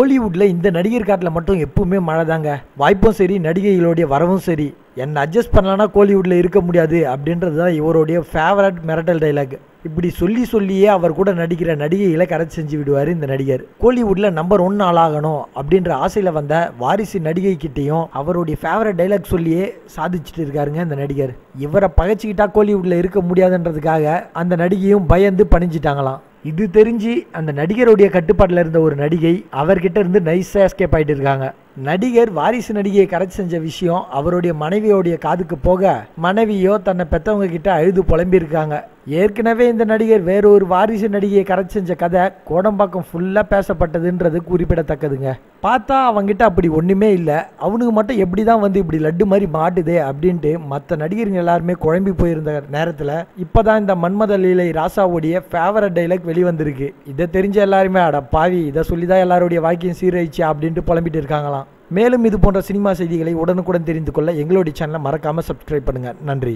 கோலிவுட்ல இந்த நடிகர் காட்டில் மட்டும் எப்பவுமே மழை தாங்க. வாய்ப்பும் சரி நடிகைகளுடைய வரவும் சரி. என்னை அட்ஜஸ்ட் பண்ணலன்னா கோலிவுட்ல இருக்க முடியாது அப்படின்றது தான் இவருடைய ஃபேவரட் மிரட்டல் டைலாக் இப்படி சொல்லி சொல்லியே அவர் கூட நடிக்கிற நடிகைகளை கரெக்ட் செஞ்சு விடுவார் இந்த நடிகர். கோலிவுட்ல நம்பர் ஒன் ஆளாகணும் அப்படின்ற ஆசையில் வந்த வாரிசு நடிகை கிட்டேயும் அவருடைய ஃபேவரட் டைலாக் சொல்லியே சாதிச்சுட்டு இருக்காருங்க இந்த நடிகர். இவரை பகைச்சிக்கிட்டா கோலிவுட்ல இருக்க முடியாதுன்றதுக்காக அந்த நடிகையும் பயந்து பணிஞ்சிட்டாங்களாம். இது தெரிஞ்சு அந்த நடிகருடைய கட்டுப்பாட்டில் இருந்த ஒரு நடிகை அவர்கிட்ட இருந்து நைஸாக எஸ்கேப் ஆகிட்டு இருக்காங்க. நடிகர் வாரிசு நடிகையை கரெக்ட் செஞ்ச விஷயம் அவருடைய மனைவியோடைய காதுக்கு போக மனைவியோ தன்னை பெற்றவங்க கிட்ட அழுது புலம்பியிருக்காங்க. ஏற்கனவே இந்த நடிகர் வேறொரு வாரிசு நடிகையை கரெக்ட் செஞ்ச கதை கோடம்பாக்கம் ஃபுல்லாக பேசப்பட்டதுன்றது குறிப்பிடத்தக்கதுங்க. பார்த்தா அவங்ககிட்ட அப்படி ஒன்றுமே இல்லை. அவனுக்கு மட்டும் எப்படி தான் வந்து இப்படி லட்டு மாதிரி மாட்டுதே அப்படின்ட்டு மற்ற நடிகர்கள் எல்லாருமே குழம்பி போயிருந்த நேரத்தில் இப்போ தான் இந்த மன்மத லீலை ராசாவுடைய ஃபேவரட் டைலாக் வெளிவந்திருக்கு. இதை தெரிஞ்ச எல்லாருமே அட பாவி இதை சொல்லி தான் எல்லாருடைய வாழ்க்கையும் சீரழிச்சு அப்படின்ட்டு புலம்பிட்டு இருக்காங்களாம். மேலும் இது போன்ற சினிமா செய்திகளை உடனுக்குடன் தெரிந்து கொள்ள எங்களுடைய சேனலை மறக்காமல் சப்ஸ்கிரைப் பண்ணுங்கள் நன்றி.